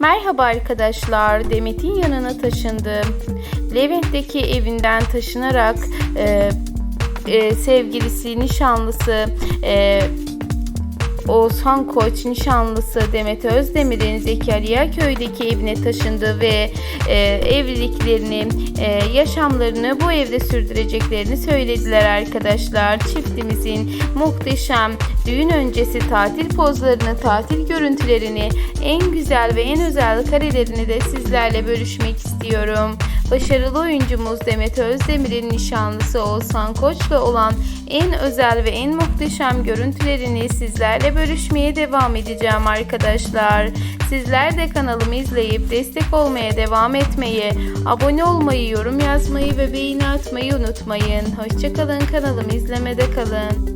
Merhaba arkadaşlar, Demet'in yanına taşındım. Levent'teki evinden taşınarak e, e, sevgilisi, nişanlısı, e, Oğuzhan Koç nişanlısı Demet Özdemir'in Zekeriya köydeki evine taşındı ve e, evliliklerini, e, yaşamlarını bu evde sürdüreceklerini söylediler arkadaşlar. Çiftimizin muhteşem düğün öncesi tatil pozlarını, tatil görüntülerini, en güzel ve en özel karelerini de sizlerle bölüşmek istiyorum. Başarılı oyuncumuz Demet Özdemir'in nişanlısı Oğuzhan Koç'la olan en özel ve en muhteşem görüntülerini sizlerle bölüşmeye devam edeceğim arkadaşlar. Sizler de kanalımı izleyip destek olmaya devam etmeyi, abone olmayı, yorum yazmayı ve beğeni atmayı unutmayın. Hoşçakalın kanalımı izlemede kalın.